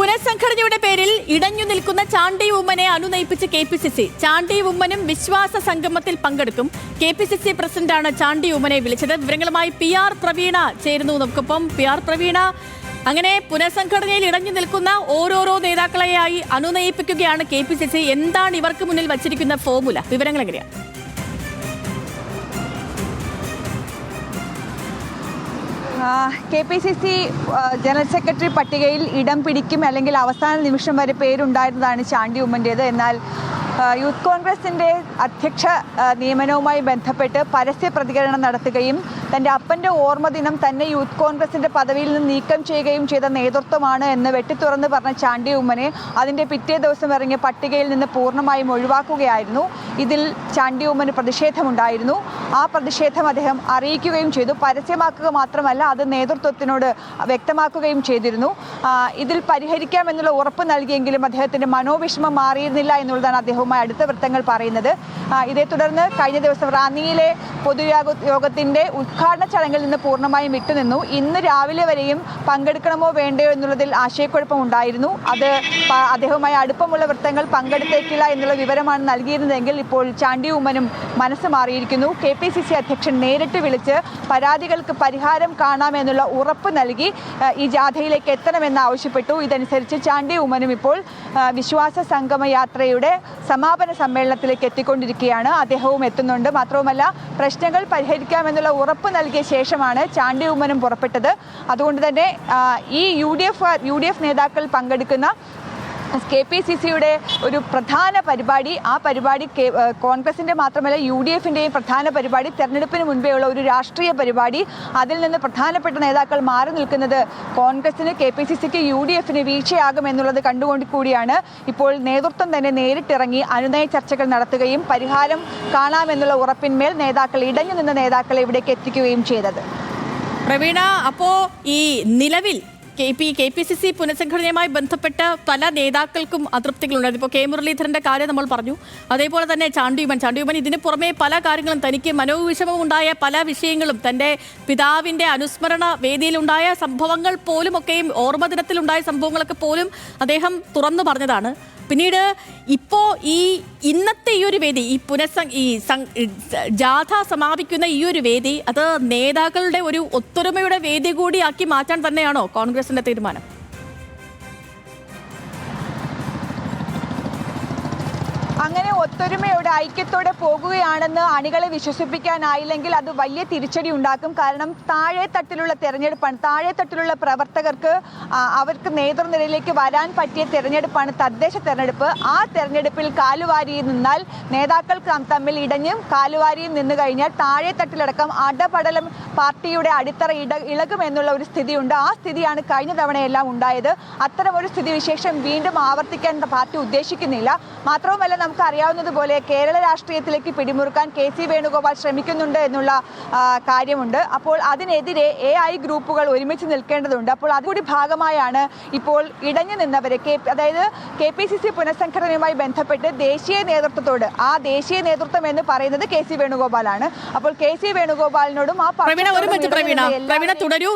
പുനഃസംഘടനയുടെ പേരിൽ ഇടഞ്ഞു നിൽക്കുന്ന ചാണ്ടി ഉമ്മനെ അനുനയിപ്പിച്ച് K P C C. Chandy ഉമ്മനും വിശ്വാസ സംഗമത്തിൽ പങ്കെടുക്കും. കെ പി സി സി പ്രസിഡന്റാണ് ചാണ്ടി ഉമ്മനെ വിളിച്ചത്. വിവരങ്ങളുമായി പി ആർ പ്രവീണ ചേരുന്നു നമുക്കൊപ്പം. പി ആർ പ്രവീണ അങ്ങനെ പുനഃസംഘടനയിൽ ഇടഞ്ഞു നിൽക്കുന്ന ഓരോരോ നേതാക്കളെയായി അനുനയിപ്പിക്കുകയാണ് കെ പി സി സി. എന്താണ് ഇവർക്ക് മുന്നിൽ വച്ചിരിക്കുന്ന ഫോർമുല? വിവരങ്ങൾ എങ്ങനെയാണ് K P C C general secretary പട്ടികയിൽ ഇടം പിടിക്കും അല്ലെങ്കിൽ അവസാന നിമിഷം വരെ പേരുണ്ടായിരുന്നതാണ് ചാണ്ടി ഉമ്മന്റേത്. എന്നാൽ യൂത്ത് കോൺഗ്രസിന്റെ അധ്യക്ഷ നിയമനവുമായി ബന്ധപ്പെട്ട് പരസ്യ പ്രതികരണം നടത്തുകയും തന്റെ അപ്പന്റെ ഓർമ്മ ദിനം തന്നെ യൂത്ത് കോൺഗ്രസിന്റെ പദവിയിൽ നിന്ന് നീക്കം ചെയ്യുകയും ചെയ്ത നേതൃത്വമാണ് എന്ന് വെട്ടിത്തുറന്ന് പറഞ്ഞ ചാണ്ടി ഉമ്മനെ അതിന്റെ പിറ്റേ ദിവസം ഇറങ്ങിയ പട്ടികയിൽ നിന്ന് പൂർണമായും ഒഴിവാക്കുകയായിരുന്നു. ഇതിൽ ചാണ്ടി ഉമ്മന് പ്രതിഷേധമുണ്ടായിരുന്നു. ആ പ്രതിഷേധം അദ്ദേഹം അറിയിക്കുകയും ചെയ്തു. പരസ്യമാക്കുക മാത്രമല്ല അത് നേതൃത്വത്തിനോട് വ്യക്തമാക്കുകയും ചെയ്തിരുന്നു. ഇതിൽ പരിഹരിക്കാമെന്നുള്ള ഉറപ്പ് നൽകിയെങ്കിലും അദ്ദേഹത്തിന്റെ മനോവിഷമം മാറിയിരുന്നില്ല എന്നുള്ളതാണ് അദ്ദേഹവുമായി അടുത്ത വൃത്തങ്ങൾ പറയുന്നത്. ഇതേ തുടർന്ന് കഴിഞ്ഞ ദിവസം റാന്നിയിലെ പൊതുയോഗ യോഗത്തിന്റെ ഉദ്ഘാടന ചടങ്ങിൽ നിന്ന് പൂർണമായും വിട്ടുനിന്നു. ഇന്ന് രാവിലെ വരെയും പങ്കെടുക്കണമോ വേണ്ടയോ എന്നുള്ളതിൽ ആശയക്കുഴപ്പമുണ്ടായിരുന്നു അത് പ- അദ്ദേഹവുമായി അടുപ്പമുള്ള വൃത്തങ്ങൾ പങ്കെടുത്തേക്കില്ല എന്നുള്ള വിവരമാണ് നൽകിയിരുന്നതെങ്കിൽ ഇപ്പോൾ ചാണ്ടി ഉമ്മനും മനസ്സ് മാറിയിരിക്കുന്നു. കെ പി സി സി അധ്യക്ഷൻ നേരിട്ട് വിളിച്ച് പരാതികൾക്ക് പരിഹാരം കാണാമെന്നുള്ള ഉറപ്പ് നൽകി ഈ ജാഥയിലേക്ക് എത്തണമെന്ന് ആവശ്യപ്പെട്ടു. ഇതനുസരിച്ച് ചാണ്ടി ഉമ്മനും ഇപ്പോൾ വിശ്വാസ സംഗമ യാത്രയുടെ സമാപന സമ്മേളനത്തിലേക്ക് എത്തിക്കൊണ്ടിരിക്കുകയാണ്. അദ്ദേഹവും എത്തുന്നുണ്ട്. മാത്രവുമല്ല പ്രശ്നങ്ങൾ പരിഹരിക്കാമെന്നുള്ള ഉറപ്പ് നൽകിയ ശേഷമാണ് ചാണ്ടി ഉമ്മനും പുറപ്പെട്ടത്. അതുകൊണ്ട് തന്നെ ഈ U D F U D F നേതാക്കൾ പങ്കെടുക്കുന്ന കെ പി സി സിയുടെ ഒരു പ്രധാന പരിപാടി. ആ പരിപാടി കെ- ഏഹ് കോൺഗ്രസിന്റെ മാത്രമല്ല യു ഡി എഫിന്റെയും പ്രധാന പരിപാടി. തെരഞ്ഞെടുപ്പിന് മുൻപേ ഉള്ള ഒരു രാഷ്ട്രീയ പരിപാടി. അതിൽ നിന്ന് പ്രധാനപ്പെട്ട നേതാക്കൾ മാറി നിൽക്കുന്നത് കോൺഗ്രസിന് കെ പി സി സിക്ക് യു ഡി എഫിന് വീഴ്ചയാകുമെന്നുള്ളത് കണ്ടുകൊണ്ട് കൂടിയാണ് ഇപ്പോൾ നേതൃത്വം തന്നെ നേരിട്ടിറങ്ങി അനുനയ ചർച്ചകൾ നടത്തുകയും പരിഹാരം കാണാമെന്നുള്ള ഉറപ്പിന്മേൽ നേതാക്കൾ ഇടഞ്ഞു നിന്ന നേതാക്കളെ ഇവിടേക്ക് എത്തിക്കുകയും ചെയ്തത്. പ്രവീണ അപ്പോ ഈ നിലവിൽ K P K P C C പുനഃസംഘടനയുമായി ബന്ധപ്പെട്ട പല നേതാക്കൾക്കും അതൃപ്തികളുണ്ട് ഇപ്പോൾ കെ മുരളീധരന്റെ കാര്യം നമ്മൾ പറഞ്ഞു. അതേപോലെ തന്നെ ചാണ്ടിയുമൻ. ചാണ്ടിയുമൻ ഇതിന് പുറമെ പല കാര്യങ്ങളും തനിക്ക് മനോവിഷമം ഉണ്ടായ പല വിഷയങ്ങളും തന്റെ പിതാവിന്റെ അനുസ്മരണ വേദിയിലുണ്ടായ സംഭവങ്ങൾ പോലും ഒക്കെയും ഓർമ്മ ദിനത്തിലുണ്ടായ സംഭവങ്ങളൊക്കെ പോലും അദ്ദേഹം തുറന്നു പറഞ്ഞതാണ്. പിന്നീട് ഇപ്പോൾ ഈ ഇന്നത്തെ ഈ ഒരു വേദി ഈ പുനഃസം ഈ ജാഥ സമാപിക്കുന്ന ഈ ഒരു വേദി അത് നേതാക്കളുടെ ഒരു ഒത്തൊരുമയുടെ വേദി കൂടിയാക്കി മാറ്റാൻ തന്നെയാണോ കോൺഗ്രസിന്റെ തീരുമാനം? അങ്ങനെ ഒത്തൊരുമയോടെ ഐക്യത്തോടെ പോകുകയാണെന്ന് അണികളെ വിശ്വസിപ്പിക്കാനായില്ലെങ്കിൽ അത് വലിയ തിരിച്ചടി ഉണ്ടാക്കും. കാരണം താഴെ തട്ടിലുള്ള തെരഞ്ഞെടുപ്പാണ്. താഴെ തട്ടിലുള്ള പ്രവർത്തകർക്ക് അവർക്ക് നേതൃനിരയിലേക്ക് വരാൻ പറ്റിയ തെരഞ്ഞെടുപ്പാണ് തദ്ദേശ തെരഞ്ഞെടുപ്പ്. ആ തെരഞ്ഞെടുപ്പിൽ കാലുവാരി നിന്നാൽ നേതാക്കൾ തമ്മിൽ ഇടഞ്ഞും കാലുവാരിയും നിന്ന് കഴിഞ്ഞാൽ താഴെ തട്ടിലടക്കം അടപടലം പാർട്ടിയുടെ അടിത്തറ ഇട ഇളകുമെന്നുള്ള ഒരു സ്ഥിതിയുണ്ട്. ആ സ്ഥിതിയാണ് കഴിഞ്ഞ തവണയെല്ലാം ഉണ്ടായത്. അത്തരം ഒരു സ്ഥിതിവിശേഷം വീണ്ടും ആവർത്തിക്കാൻ പാർട്ടി ഉദ്ദേശിക്കുന്നില്ല. മാത്രവുമല്ല നമുക്ക് അറിയാവുന്നതുപോലെ കേരള രാഷ്ട്രീയത്തിലേക്ക് പിടിമുറുക്കാൻ കെ സി വേണുഗോപാൽ ശ്രമിക്കുന്നുണ്ട് എന്നുള്ള കാര്യമുണ്ട്. അപ്പോൾ അതിനെതിരെ എ ഐ ഗ്രൂപ്പുകൾ ഒരുമിച്ച് നിൽക്കേണ്ടതുണ്ട്. അപ്പോൾ അതുകൂടി ഭാഗമായാണ് ഇപ്പോൾ ഇടഞ്ഞു നിന്നവരെ കെ അതായത് കെ പി സി സി പുനഃസംഘടനയുമായി ബന്ധപ്പെട്ട് ദേശീയ നേതൃത്വത്തോട് ആ ദേശീയ നേതൃത്വം എന്ന് പറയുന്നത് കെ സി വേണുഗോപാലാണ്. അപ്പോൾ കെ സി വേണുഗോപാലിനോടും ആ പ്രവീണ ഒരു പ്രവീണ പ്രവീണ തുടരൂ.